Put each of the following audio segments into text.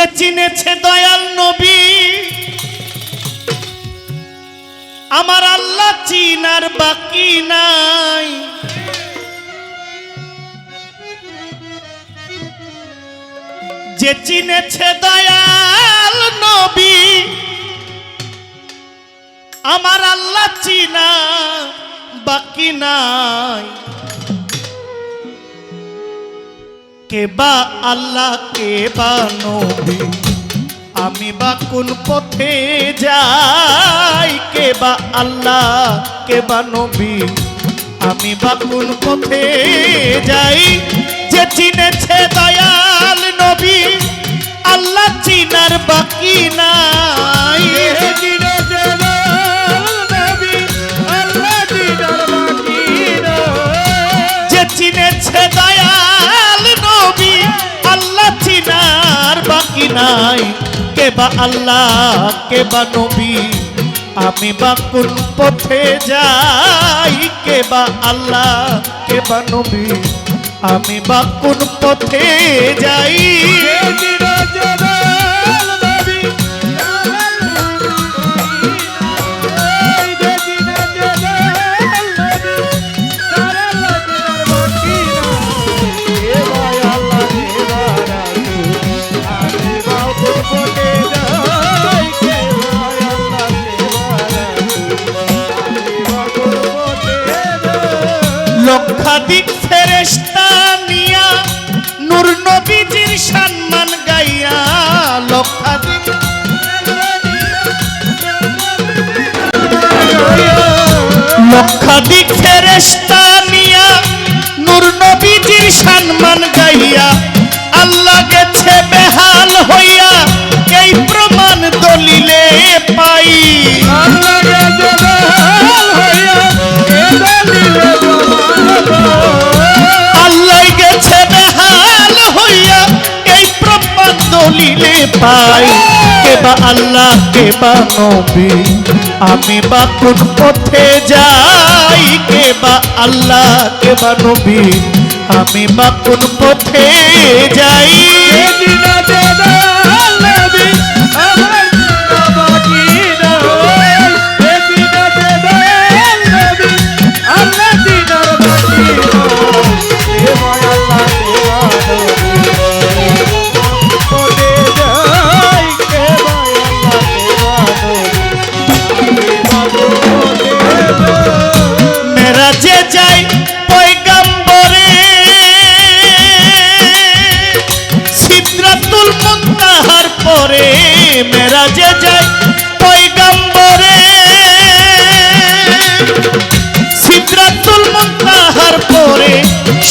যে চিনেছে দয়াল নবী, আমার আল্লাহ চিনার বাকি নাই। যে চিনেছে দয়াল নবী, আমার আল্লাহ চিনা বাকি নাই। কে বা আল্লাহ কে বা নবী? আমি বা কোন পথে যাই? কে বা আল্লাহ কে বা নবী? আমি বা কোন পথে যাই? যে চিনেছে দয়াল নবী, আল্লাহ চিনার নাই, কে বা আল্লাহ, কে বা নবী? আমি বা কোন পথে যাই, কে বা আল্লাহ, কে বা নবী? আমি বা কোন পথে যাই। লক্ষাধিক ফেরেস্তা নিয়া নূর নবীজির সম্মান গাইয়া লক্ষাধিক লক্ষাধিক ফেরেস্তা নিয়া নূর নবীজির সম্মান গাইয়া পাই কেবা আল্লাহ কেবা নবী। আমি বা কোন পথে যাই কেবা আল্লাহ কেবা নবী। আমি বা কোন পথে যাই। মেরা যে যাই পয়গাম্বরে। সিদ্রাতুল মুনতাহার পরে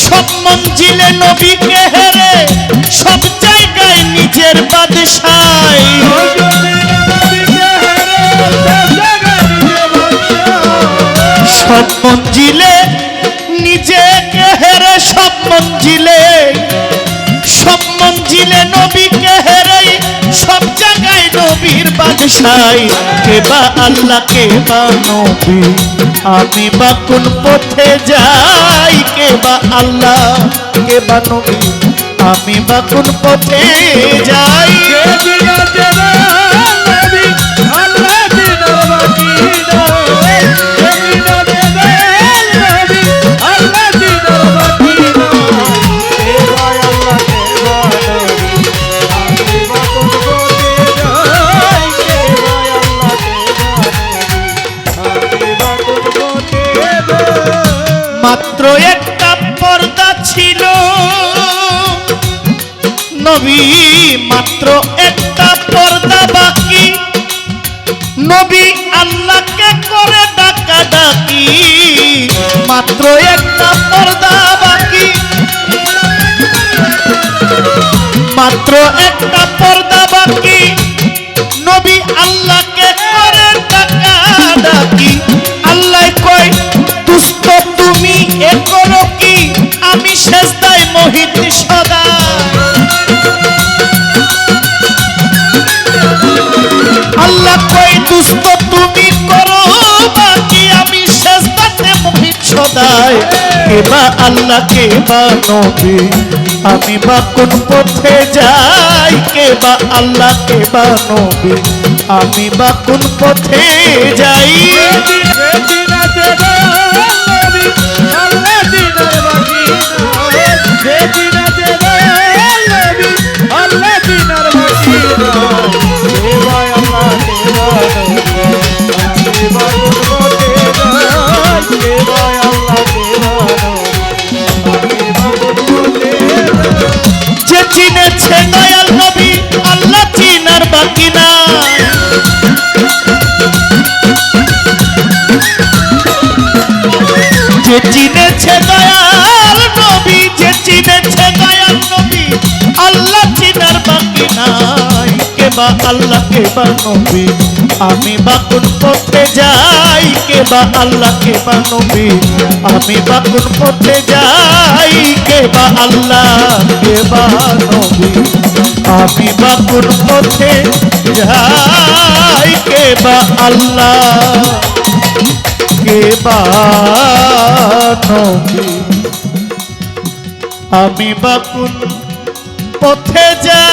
সব মঞ্জিলে নবীকে হেরে সব জায়গায় নিজের সব মঞ্জিলে নিজেকে হেরে সব মঞ্জিলে সব মঞ্জিলে নবীকে নবীর কেবা আল্লাহ, কেবা নবী। আমি বা কোন পথে যাই, কেবা আল্লাহ, কেবা নবী। আমি বা কোন পথে যাই। মাত্র একটা পর্দা ছিল। নবী মাত্র একটা পর্দা বাকি। নবী আল্লাহকে করে ডাকা ডাকি মাত্র একটা পর্দা বাকি। মাত্র একটা শেষদায় মোহিত সদা। আল্লাহ কয়, দুস্থ তুমি করো, বাকি আমি শেষদাতে মোহিত সদায় কেবা আল্লাহ, কেবা নবী, আমি বা কোন পথে যাই? কে বা আল্লাহ কে বা নবী, আমি বা কোন পথে যাই? চিনেছে দয়াল নবী যে চিনেছে দয়াল নবী। আল্লাহ চিনার বাকি নাই, কে বা আল্লাহ, কে বা নবী। আমি বা কোন পথে যাই, কে বা আল্লাহ, কে বা নবী। আমি বা কোন পথে যাই, কে বা আল্লাহ, কে বা নবী। আমি বা কোন পথে যাই, কে বা আল্লাহ। বুকে বাঁধবে আমি বাকুল পথে যাই।